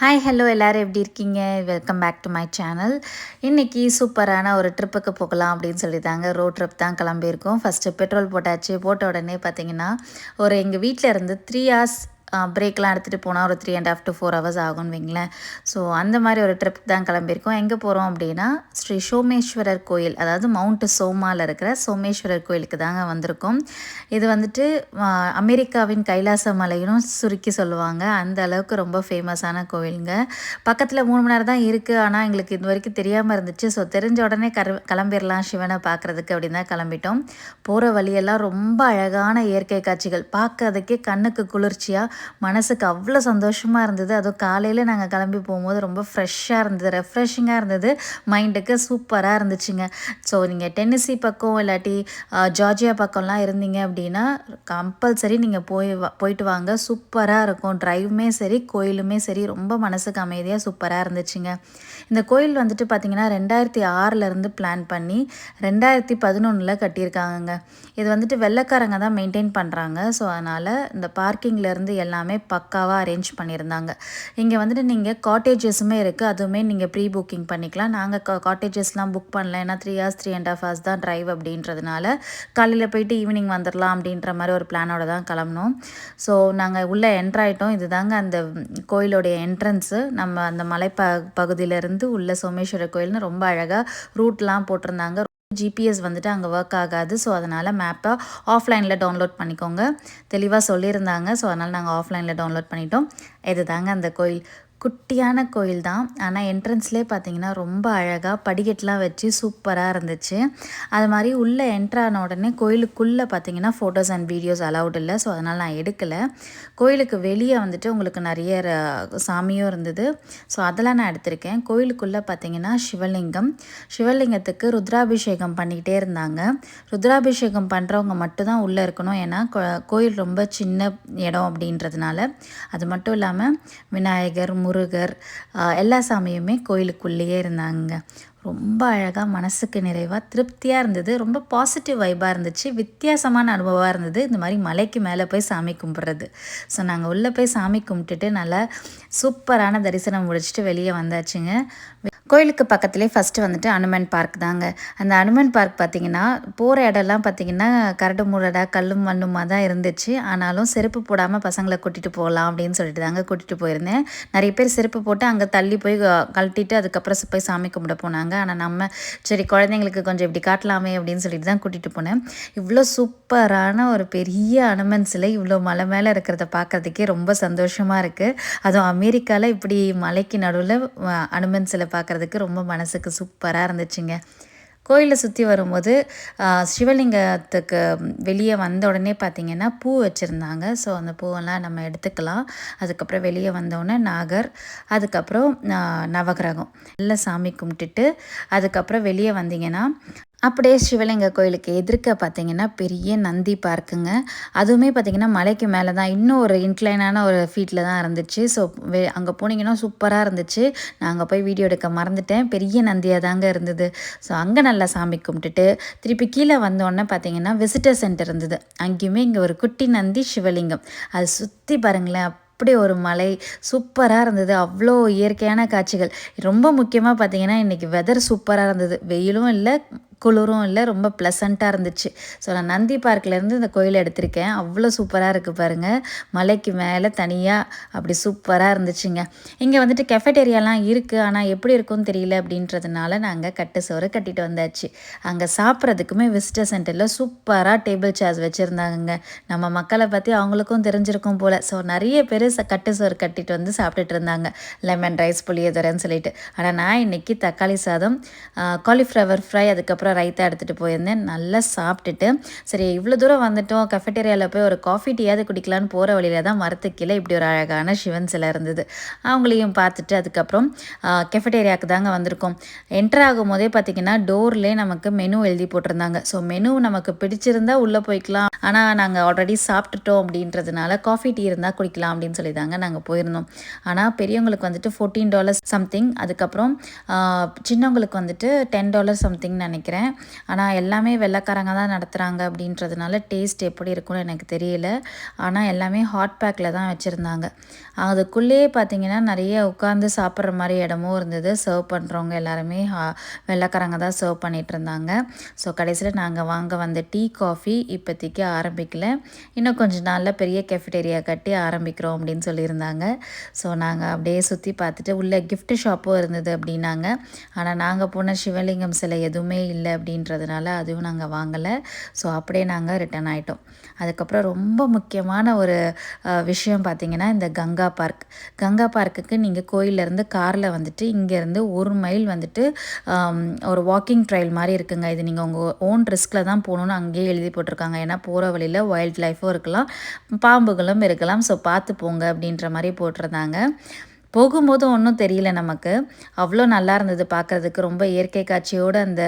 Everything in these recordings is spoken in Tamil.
ஹாய் ஹலோ எல்லோரும் எப்படி இருக்கீங்க? Welcome back to my channel இன்றைக்கி சூப்பரான ஒரு ட்ரிப்புக்கு போகலாம் அப்படின்னு சொல்லி தாங்க ரோட் ட்ரிப் தான் கிளம்பியிருக்கோம். ஃபஸ்ட்டு பெட்ரோல் போட்டாச்சு. போட்ட உடனே பார்த்தீங்கன்னா ஒரு எங்கள் வீட்டில் இருந்து த்ரீ ஹார்ஸ் பிரேக்லாம் எடுத்துகிட்டு போனால் ஒரு three and half to four hours ஆகும்னு வைங்களேன். ஸோ அந்த மாதிரி ஒரு ட்ரிப் தான் கிளம்பியிருக்கோம். எங்கே போகிறோம் அப்படின்னா ஸ்ரீ சோமேஸ்வரர் கோயில் அதாவது மவுண்ட் சோமாவில் இருக்கிற சோமேஸ்வரர் கோயிலுக்கு தாங்க வந்திருக்கோம். இது வந்துட்டு அமெரிக்காவின் கைலாச மலையும் சுருக்கி சொல்லுவாங்க. அந்த அளவுக்கு ரொம்ப ஃபேமஸான கோயிலுங்க. பக்கத்தில் மூணு மணி நேரம் தான் இருக்குது ஆனால் எங்களுக்கு இது வரைக்கும் தெரியாமல் இருந்துச்சு. ஸோ தெரிஞ்ச உடனே கரு கிளம்பிடலாம் சிவனை பார்க்குறதுக்கு அப்படின்னு தான் கிளம்பிட்டோம். போகிற வழியெல்லாம் ரொம்ப அழகான இயற்கை காட்சிகள். பார்க்கறதுக்கே கண்ணுக்கு குளிர்ச்சியாக மனசுக்கு அவ்வளோ சந்தோஷமாக இருந்தது. அதுவும் காலையில் நாங்கள் கிளம்பி போகும்போது ரொம்ப ஃப்ரெஷ்ஷாக இருந்தது. ரெஃப்ரெஷிங்காக இருந்தது. மைண்டுக்கு சூப்பராக இருந்துச்சுங்க. ஸோ நீங்கள் டென்னிசி பக்கம் இல்லாட்டி ஜார்ஜியா பக்கம்லாம் இருந்தீங்க அப்படின்னா கம்பல்சரி நீங்கள் போய் போயிட்டு வாங்க. சூப்பராக இருக்கும். ட்ரைவுமே சரி கோயிலுமே சரி ரொம்ப மனசுக்கு அமைதியாக சூப்பராக இருந்துச்சுங்க. இந்த கோயில் வந்துட்டு பார்த்திங்கன்னா ரெண்டாயிரத்தி ஆறிலேருந்து பிளான் பண்ணி ரெண்டாயிரத்தி பதினொன்றில் கட்டியிருக்காங்கங்க. இது வந்துட்டு வெள்ளைக்காரங்க தான் மெயின்டைன் பண்ணுறாங்க ஸோ அதனால் இந்த பார்க்கிங்லேருந்து எல்லாமே பக்காவாக அரேஞ்ச் பண்ணியிருந்தாங்க. இங்கே வந்துட்டு நீங்கள் காட்டேஜஸுமே இருக்குது அதுவுமே நீங்கள் ப்ரீ புக்கிங் பண்ணிக்கலாம். நாங்கள் கா காட்டேஜஸ்லாம் புக் பண்ணல. ஏன்னா three hours three and half hours தான் ட்ரைவ் அப்படின்றதுனால காலையில் போயிட்டு ஈவினிங் வந்துடலாம் அப்படின்ற மாதிரி ஒரு பிளானோட தான் கிளம்பணும் ஸோ நாங்கள் உள்ளே என்ட்ராயிட்டோம் இது தாங்க அந்த கோயிலோடைய என்ட்ரன்ஸு நம்ம அந்த மலை ப பகுதியிலேருந்து உள்ள சோமேஸ்வரர் கோயில்னு ரொம்ப அழகாக ரூட்லாம் போட்டிருந்தாங்க. ஜிபிஎஸ் வந்துட்டு அங்கே ஒர்க் ஆகாது. ஸோ அதனால் மேப்பை ஆஃப்லைனில் டவுன்லோட் பண்ணிக்கோங்க. தெளிவாக சொல்லியிருந்தாங்க. ஸோ அதனால் நாங்கள் ஆஃப்லைனில் டவுன்லோட் பண்ணிட்டோம். இது தாங்க அந்த கோயில். குட்டியான கோயில் தான். ஆனால் என்ட்ரன்ஸ்லேயே பார்த்தீங்கன்னா ரொம்ப அழகாக படிக்கட்டெலாம் வச்சு சூப்பராக இருந்துச்சு. அது மாதிரி உள்ளே என்ட்ரான உடனே கோயிலுக்குள்ளே பார்த்தீங்கன்னா ஃபோட்டோஸ் அண்ட் வீடியோஸ் அலவுட் இல்லை. ஸோ அதனால் நான் எடுக்கலை. கோயிலுக்கு வெளியே வந்துட்டு உங்களுக்கு நிறைய சாமியும் இருந்தது. ஸோ அதெல்லாம் நான் எடுத்திருக்கேன். கோயிலுக்குள்ளே பார்த்தீங்கன்னா சிவலிங்கம். சிவலிங்கத்துக்கு ருத்ராபிஷேகம் பண்ணிக்கிட்டே இருந்தாங்க. ருத்ராபிஷேகம் பண்ணுறவங்க மட்டும்தான் உள்ளே இருக்கணும். ஏன்னா கோயில் ரொம்ப சின்ன இடம் அப்படின்றதுனால. அது மட்டும் இல்லாமல் விநாயகர் முருகர் எல்லா சாமியுமே கோயிலுக்குள்ளேயே இருந்தாங்க. ரொம்ப அழகாக மனசுக்கு நிறைவாக திருப்தியாக இருந்தது. ரொம்ப பாசிட்டிவ் வைப்பாக இருந்துச்சு. வித்தியாசமான அனுபவமாக இருந்தது. இந்த மாதிரி மலைக்கு மேலே போய் சாமி கும்பிட்றது. ஸோ நாங்கள் உள்ளே போய் சாமி கும்பிட்டுட்டு நல்லா சூப்பரான தரிசனம் முடிச்சுட்டு வெளியே வந்தாச்சுங்க. கோயிலுக்கு பக்கத்துலேயே ஃபஸ்ட்டு வந்துட்டு அனுமன் பார்க் தாங்க. அந்த அனுமன் பார்க் பார்த்திங்கன்னா போகிற இடம்லாம் பார்த்திங்கன்னா கரடு முரடாக கல்லும் மண்ணுமாக தான் இருந்துச்சு. ஆனாலும் செருப்பு போடாமல் பசங்களை கூட்டிகிட்டு போகலாம் அப்படின்னு சொல்லிட்டு தாங்க கூட்டிகிட்டு போயிருந்தேன். நிறைய பேர் செருப்பு போட்டு அங்கே தள்ளி போய் கழட்டிட்டு அதுக்கப்புறம் போய் சாமி கும்பிட போனாங்க. ஆனால் நம்ம சரி குழந்தைங்களுக்கு கொஞ்சம் இப்படி காட்டலாமே அப்படின்னு சொல்லிட்டு தான் கூட்டிகிட்டு போனேன். இவ்வளோ சூப்பரான ஒரு பெரிய அனுமன் சிலை இவ்வளோ மலை மேலே இருக்கிறத பார்க்குறதுக்கே ரொம்ப சந்தோஷமாக இருக்குது அதுவும் அமெரிக்காவில் இப்படி மலைக்கு நடுவில் அனுமன் சிலை பார்க்குறது பார்க்குறதுக்கு ரொம்ப மனசுக்கு சூப்பராக இருந்துச்சுங்க. கோயிலை சுற்றி வரும்போது சிவலிங்கத்துக்கு வெளியே வந்த உடனே பார்த்திங்கன்னா பூ வச்சுருந்தாங்க. ஸோ அந்த பூவெல்லாம் நம்ம எடுத்துக்கலாம். அதுக்கப்புறம் வெளியே வந்தோடனே நாகர் அதுக்கப்புறம் நவகிரகம். எல்லாம் சாமி கும்பிட்டுட்டு அதுக்கப்புறம் வெளியே வந்தீங்கன்னா அப்படியே சிவலிங்க கோயிலுக்கு எதிர்க்க பார்த்தீங்கன்னா பெரிய நந்தி பார்க்குங்க. அதுவுமே பார்த்திங்கன்னா மலைக்கு மேலே தான். இன்னும் ஒரு இன்க்ளைனான ஒரு ஃபீட்டில் தான் இருந்துச்சு. ஸோ அங்கே போனீங்கன்னா சூப்பராக இருந்துச்சு. நான் அங்கே போய் வீடியோ எடுக்க மறந்துட்டேன். பெரிய நந்தியாக தாங்க இருந்தது. ஸோ அங்கே நல்லா சாமி கும்பிட்டுட்டு திருப்பி கீழே வந்தோடனே பார்த்தீங்கன்னா விசிட்டர் சென்டர் இருந்தது. அங்கேயுமே இங்கே ஒரு குட்டி நந்தி சிவலிங்கம். அது சுற்றி பாருங்களேன் அப்படி ஒரு மலை சூப்பராக இருந்தது. அவ்வளோ இயற்கையான காட்சிகள். ரொம்ப முக்கியமாக பார்த்தீங்கன்னா இன்றைக்கி வெதர் சூப்பராக இருந்தது. வெயிலும் இல்லை குளிரும் இல்லை ரொம்ப ப்ளசண்ட்டாக இருந்துச்சு. ஸோ நான் நந்தி பார்க்லேருந்து இந்த கோயில் எடுத்திருக்கேன். அவ்வளோ சூப்பராக இருக்குது பாருங்கள் மலைக்கு மேலே தனியாக அப்படி சூப்பராக இருந்துச்சுங்க. இங்கே வந்துட்டு கெஃபட்டேரியாலாம் இருக்குது ஆனால் எப்படி இருக்கும்னு தெரியல அப்படின்றதுனால நாங்கள் கட்டு சோறு கட்டிட்டு வந்தாச்சு. அங்கே சாப்பிட்றதுக்குமே விசிட்டர் சென்டரில் சூப்பராக டேபிள் சேர்ஸ் வச்சுருந்தாங்க நம்ம மக்களை பற்றி அவங்களுக்கும் தெரிஞ்சிருக்கும் போல். ஸோ நிறைய பேர் கட்டு சோறு கட்டிட்டு வந்து சாப்பிட்டுட்டு இருந்தாங்க. லெமன் ரைஸ் புளியதுரைன்னு சொல்லிட்டு. ஆனால் நான் இன்றைக்கி தக்காளி சாதம் காலிஃப்ளவர் ஃப்ரை அதுக்கப்புறம் அப்புறம் ரைத்தா எடுத்துகிட்டு போயிருந்தேன். நல்லா சாப்பிட்டுட்டு சரி இவ்வளோ தூரம் வந்துட்டோம். கஃபெட்டேரியாவில் போய் ஒரு காஃபி டீயாவது குடிக்கலான்னு போகிற வழியில் தான் மரத்துக்கீழே இப்படி ஒரு அழகான சிவன் சிலை இருந்தது. அவங்களையும் பார்த்துட்டு அதுக்கப்புறம் கெஃபடேரியாவுக்கு தாங்க வந்திருக்கோம். என்டர் ஆகும் போதே பார்த்திங்கன்னா டோர்லேயே நமக்கு மெனு எழுதி போட்டிருந்தாங்க. ஸோ மெனு நமக்கு பிடிச்சிருந்தா உள்ளே போய்க்கலாம். ஆனால் நாங்கள் ஆல்ரெடி சாப்பிட்டுட்டோம் அப்படின்றதுனால காஃபி டீ இருந்தால் குடிக்கலாம் அப்படின்னு சொல்லி தாங்க நாங்கள் போயிருந்தோம். ஆனால் பெரியவங்களுக்கு வந்துட்டு ஃபோர்டீன் டாலர்ஸ் சம்திங் அதுக்கப்புறம் சின்னவங்களுக்கு வந்துட்டு டென் டாலர் சம்திங் நினைக்கிறேன். நினைக்கிறேன் ஆனால் எல்லாமே வெள்ளைக்காரங்க தான் நடத்துகிறாங்க அப்படின்றதுனால டேஸ்ட் எப்படி இருக்கும்னு எனக்கு தெரியல. ஆனால் எல்லாமே ஹாட் பேக்கில் தான் வச்சுருந்தாங்க. அதுக்குள்ளேயே பார்த்தீங்கன்னா நிறைய உட்காந்து சாப்பிட்ற மாதிரி இடமும் இருந்தது. சர்வ் பண்ணுறவங்க எல்லாருமே வெள்ளைக்காரங்க தான் சர்வ் பண்ணிகிட்டு இருந்தாங்க. ஸோ கடைசியில் நாங்கள் வாங்க வந்த டீ காஃபி இப்போதைக்கு ஆரம்பிக்கல. இன்னும் கொஞ்சம் நாளில் பெரிய கெஃபிடேரியா கட்டி ஆரம்பிக்கிறோம் அப்படின்னு சொல்லியிருந்தாங்க. ஸோ நாங்கள் அப்படியே சுற்றி பார்த்துட்டு உள்ளே கிஃப்ட் ஷாப்பும் இருந்தது அப்படின்னாங்க. ஆனால் நாங்கள் போன சிவலிங்கம் சிலை எதுவுமே இல்லை. அப்படின்றதுனால அதுவும் நாங்கள் வாங்கலை. ஸோ அப்படியே நாங்கள் ரிட்டர்ன் ஆகிட்டோம் அதுக்கப்புறம் ரொம்ப முக்கியமான ஒரு விஷயம் பார்த்திங்கன்னா இந்த கங்கா பார்க். கங்கா பார்க்குக்கு நீங்கள் கோயிலேருந்து காரில் வந்துட்டு இங்கேருந்து ஒரு மைல் வந்துட்டு ஒரு வாக்கிங் ட்ரையல் மாதிரி இருக்குங்க. இது நீங்கள் உங்கள் ஓன் ரிஸ்கில் தான் போகணுன்னு அங்கேயே எழுதி போட்டிருக்காங்க. ஏன்னா போகிற வழியில் வைல்ட் லைஃப்பும் இருக்கலாம் பாம்புகளும் இருக்கலாம். ஸோ பார்த்து போங்க அப்படின்ற மாதிரி போட்டிருந்தாங்க. போகும்போது ஒன்றும் தெரியல நமக்கு. அவ்வளோ நல்லா இருந்தது பார்க்குறதுக்கு ரொம்ப இயற்கை காட்சியோடு அந்த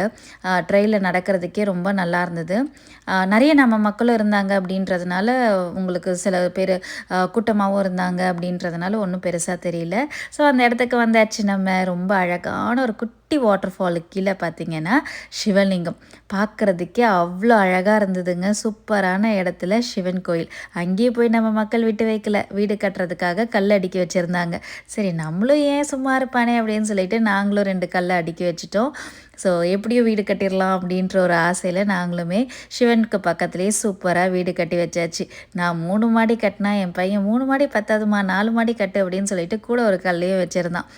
ட்ரெயினில் நடக்கிறதுக்கே ரொம்ப நல்லா இருந்தது. நிறைய நம்ம மக்களும் இருந்தாங்க அப்படின்றதுனால உங்களுக்கு சில பேர் கூட்டமாகவும் இருந்தாங்க அப்படின்றதுனால ஒன்றும் பெருசாக தெரியல. ஸோ அந்த இடத்துக்கு வந்தாச்சு நம்ம. ரொம்ப அழகான ஒரு குட் குட்டி வாட்டர் ஃபாலுக்கு கீழே பார்த்தீங்கன்னா சிவலிங்கம். பார்க்குறதுக்கே அவ்வளோ அழகாக இருந்ததுங்க. சூப்பரான இடத்துல சிவன் கோயில். அங்கேயே போய் நம்ம மக்கள் விட்டு வைக்கல வீடு கட்டுறதுக்காக கல் அடுக்கி வச்சுருந்தாங்க. சரி நம்மளும் ஏன் சும்மா இருப்பானே அப்படின்னு சொல்லிட்டு நாங்களும் ரெண்டு கல்லை அடுக்கி வச்சுட்டோம். ஸோ எப்படியும் வீடு கட்டிடலாம் அப்படின்ற ஒரு ஆசையில் நாங்களுமே சிவனுக்கு பக்கத்துலேயே சூப்பராக வீடு கட்டி வச்சாச்சு. நான் மூணு மாடி கட்டினா என் பையன் மூணு மாடி பத்தாதுமா நாலு மாடி கட்டு அப்படின்னு சொல்லிட்டு கூட ஒரு கல்லையும் வச்சுருந்தான்.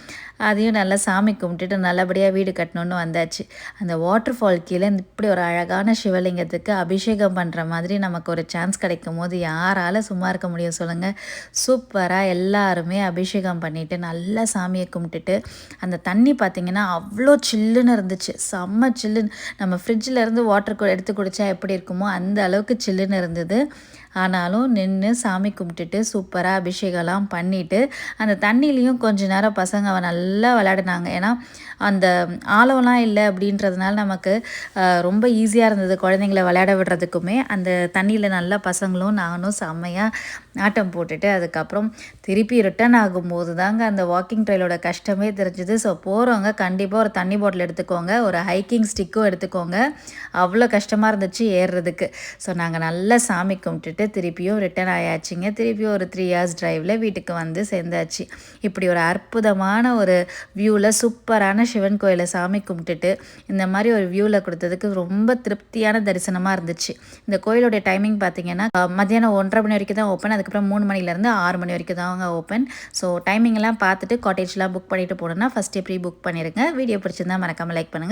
அதையும் நல்லா சாமி கும்பிட்டுட்டு நல்லபடியாக வீடு கட்டணுன்னு வந்தாச்சு. அந்த வாட்டர் ஃபால் கீழே இப்படி ஒரு அழகான சிவலிங்கத்துக்கு அபிஷேகம் பண்ணுற மாதிரி நமக்கு ஒரு சான்ஸ் கிடைக்கும் போது யாரால் சும்மா இருக்க முடியும் சொல்லுங்கள் சூப்பராக எல்லாருமே அபிஷேகம் பண்ணிவிட்டு நல்லா சாமியை கும்பிட்டுட்டு அந்த தண்ணி பார்த்திங்கன்னா அவ்வளோ சில்லுன்னு இருந்துச்சு. செம்ம சில்லுன்னு நம்ம ஃப்ரிட்ஜில் இருந்து வாட்டர் எடுத்து குடித்தா எப்படி இருக்குமோ அந்த அளவுக்கு சில்லுன்னு இருந்தது. ஆனாலும் நின்று சாமி கும்பிட்டுட்டு சூப்பராக அபிஷேகம்லாம் பண்ணிவிட்டு அந்த தண்ணிலையும் கொஞ்ச நேரம் பசங்க அவன் நல்லா விளையாடினாங்க. ஏன்னா அந்த ஆழம்லாம் இல்லை அப்படின்றதுனால நமக்கு ரொம்ப ஈஸியாக இருந்தது குழந்தைங்கள விளையாட விடுறதுக்குமே. அந்த தண்ணியில் நல்லா பசங்களும் நானும் செம்மையாக ஆட்டம் போட்டுட்டு அதுக்கப்புறம் திருப்பி ரிட்டர்ன் ஆகும்போது தாங்க அந்த வாக்கிங் ட்ரைலோட கஷ்டமே தெரிஞ்சுது. ஸோ போகிறவங்க கண்டிப்பாக ஒரு தண்ணி பாட்டில் எடுத்துக்கோங்க. ஒரு ஹைக்கிங் ஸ்டிக்கும் எடுத்துக்கோங்க. அவ்வளோ கஷ்டமாக இருந்துச்சு ஏறுறதுக்கு. ஸோ நாங்கள் நல்லா சாமி கும்பிட்டுட்டு திருப்பியும் ரிட்டர்ன் ஆயாச்சுங்க. திருப்பியும் ஒரு த்ரீ ஹவர்ஸ் ட்ரைவில் வீட்டுக்கு வந்து சேர்ந்தாச்சு. இப்படி ஒரு அற்புதமான ஒரு வியூவில் சூப்பரான சிவன் கோயிலை சாமி கும்பிட்டுட்டு இந்த மாதிரி ஒரு வியூவில் கொடுத்ததுக்கு ரொம்ப திருப்தியான தரிசனமாக இருந்துச்சு. இந்த கோயிலோடைய டைமிங் பார்த்தீங்கன்னா மத்தியானம் ஒன்றரை மணி வரைக்கும் தான் ஓப்பன் அதுக்கப்புறம் மூணு மணிலேருந்து ஆறு மணி வரைக்கும் தான் ஓப்பன் ஸோ டைமிங்லாம் பார்த்துட்டு காட்டேஜ்லாம் புக் பண்ணிட்டு போனோம்னா ஃபஸ்ட்டு ப்ரீ புக் பண்ணிடுங்க வீடியோ பிடிச்சிருந்தா மறக்காமல் லைக் பண்ணுங்கள்